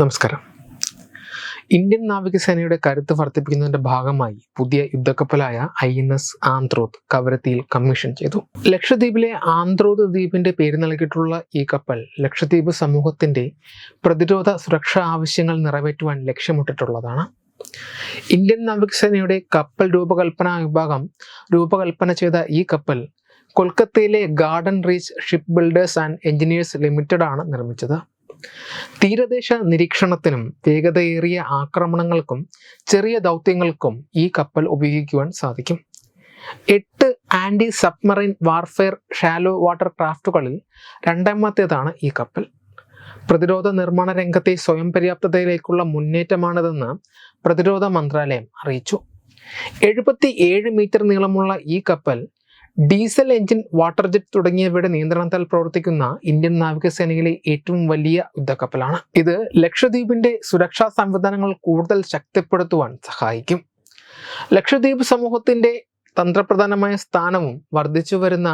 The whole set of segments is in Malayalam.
നമസ്കാരം. ഇന്ത്യൻ നാവികസേനയുടെ കരുത്ത് വർദ്ധിപ്പിക്കുന്നതിന്റെ ഭാഗമായി പുതിയ യുദ്ധക്കപ്പലായ ഐ എൻ എസ് ആന്ത്രോത്ത് കവരത്തിയിൽ കമ്മീഷൻ ചെയ്തു. ലക്ഷദ്വീപിലെ ആന്ത്രോത്ത് ദ്വീപിന്റെ പേര് നൽകിയിട്ടുള്ള ഈ കപ്പൽ ലക്ഷദ്വീപ് സമൂഹത്തിന്റെ പ്രതിരോധ സുരക്ഷാ ആവശ്യങ്ങൾ നിറവേറ്റുവാൻ ലക്ഷ്യമിട്ടിട്ടുള്ളതാണ്. ഇന്ത്യൻ നാവികസേനയുടെ കപ്പൽ രൂപകൽപ്പന വിഭാഗം രൂപകൽപ്പന ചെയ്ത ഈ കപ്പൽ കൊൽക്കത്തയിലെ Garden Reach ship builders and engineers limited ആണ് നിർമ്മിച്ചത്. തീരദേശ നിരീക്ഷണത്തിനും വേഗതയേറിയ ആക്രമണങ്ങൾക്കും ചെറിയ ദൗത്യങ്ങൾക്കും ഈ കപ്പൽ ഉപയോഗിക്കുവാൻ സാധിക്കും. എട്ട് anti submarine warfare shallow water ക്രാഫ്റ്റുകളിൽ രണ്ടാമത്തേതാണ് ഈ കപ്പൽ. പ്രതിരോധ നിർമ്മാണ രംഗത്തെ സ്വയം പര്യാപ്തതയിലേക്കുള്ള മുന്നേറ്റമാണിതെന്ന് പ്രതിരോധ മന്ത്രാലയം അറിയിച്ചു. എഴുപത്തി ഏഴ് മീറ്റർ നീളമുള്ള ഈ കപ്പൽ ഡീസൽ എഞ്ചിൻ വാട്ടർ ജെറ്റ് തുടങ്ങിയവയുടെ നിയന്ത്രണത്താൽ പ്രവർത്തിക്കുന്ന ഇന്ത്യൻ നാവികസേനയിലെ ഏറ്റവും വലിയ യുദ്ധക്കപ്പലാണ്. ഇത് ലക്ഷദ്വീപിന്റെ സുരക്ഷാ സംവിധാനങ്ങൾ കൂടുതൽ ശക്തിപ്പെടുത്തുവാൻ സഹായിക്കും. ലക്ഷദ്വീപ് സമൂഹത്തിന്റെ തന്ത്രപ്രധാനമായ സ്ഥാനവും വർദ്ധിച്ചു വരുന്ന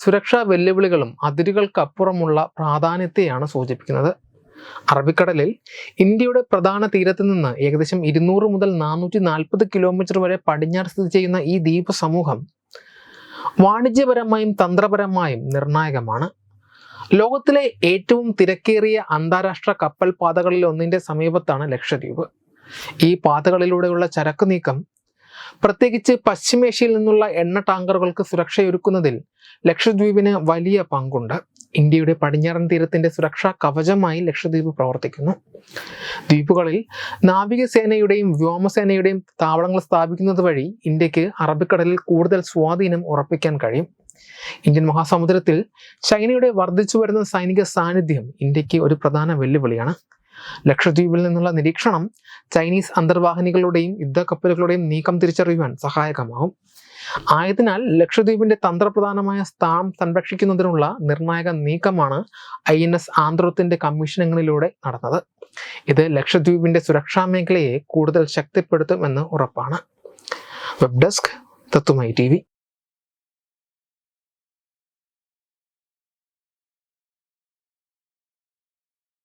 സുരക്ഷാ വെല്ലുവിളികളും അതിരുകൾക്കപ്പുറമുള്ള പ്രാധാന്യത്തെയാണ് സൂചിപ്പിക്കുന്നത്. അറബിക്കടലിൽ ഇന്ത്യയുടെ പ്രധാന തീരത്ത് നിന്ന് ഏകദേശം ഇരുന്നൂറ് മുതൽ നാനൂറ്റി നാൽപ്പത് കിലോമീറ്റർ വരെ പടിഞ്ഞാറ് സ്ഥിതി ചെയ്യുന്ന ഈ ദ്വീപ് സമൂഹം വാണിജ്യപരമായും തന്ത്രപരമായും നിർണായകമാണ്. ലോകത്തിലെ ഏറ്റവും തിരക്കേറിയ അന്താരാഷ്ട്ര കപ്പൽ പാതകളിൽ ഒന്നിന്റെ സമീപത്താണ് ലക്ഷദ്വീപ്. ഈ പാതകളിലൂടെയുള്ള ചരക്ക് നീക്കം പ്രത്യേകിച്ച് പശ്ചിമേഷ്യയിൽ നിന്നുള്ള എണ്ണ ടാങ്കറുകൾക്ക് സുരക്ഷയൊരുക്കുന്നതിൽ ലക്ഷദ്വീപിന് വലിയ പങ്കുണ്ട്. ഇന്ത്യയുടെ പടിഞ്ഞാറൻ തീരത്തിന്റെ സുരക്ഷാ കവചമായി ലക്ഷദ്വീപ് പ്രവർത്തിക്കുന്നു. ദ്വീപുകളിൽ നാവികസേനയുടെയും വ്യോമസേനയുടെയും താവളങ്ങൾ സ്ഥാപിക്കുന്നത് വഴി ഇന്ത്യയ്ക്ക് അറബിക്കടലിൽ കൂടുതൽ സ്വാധീനം ഉറപ്പിക്കാൻ കഴിയും. ഇന്ത്യൻ മഹാസമുദ്രത്തിൽ ചൈനയുടെ വർദ്ധിച്ചു വരുന്ന സൈനിക സാന്നിധ്യം ഇന്ത്യയ്ക്ക് ഒരു പ്രധാന വെല്ലുവിളിയാണ്. ലക്ഷദ്വീപിൽ നിന്നുള്ള നിരീക്ഷണം ചൈനീസ് അന്തർവാഹിനികളുടെയും യുദ്ധക്കപ്പലുകളുടെയും നീക്കം തിരിച്ചറിയുവാൻ സഹായകമാകും. ആയതിനാൽ ലക്ഷദ്വീപിന്റെ തന്ത്രപ്രധാനമായ സ്ഥാനം സംരക്ഷിക്കുന്നതിനുള്ള നിർണായക നീക്കമാണ് ഐ എൻ എസ് ആന്ധ്രത്തിന്റെ കമ്മീഷനിങ്ങിലൂടെ നടന്നത്. ഇത് ലക്ഷദ്വീപിന്റെ സുരക്ഷാ മേഖലയെ കൂടുതൽ ശക്തിപ്പെടുത്തുമെന്ന് ഉറപ്പാണ്. Web desk തത്വമായി T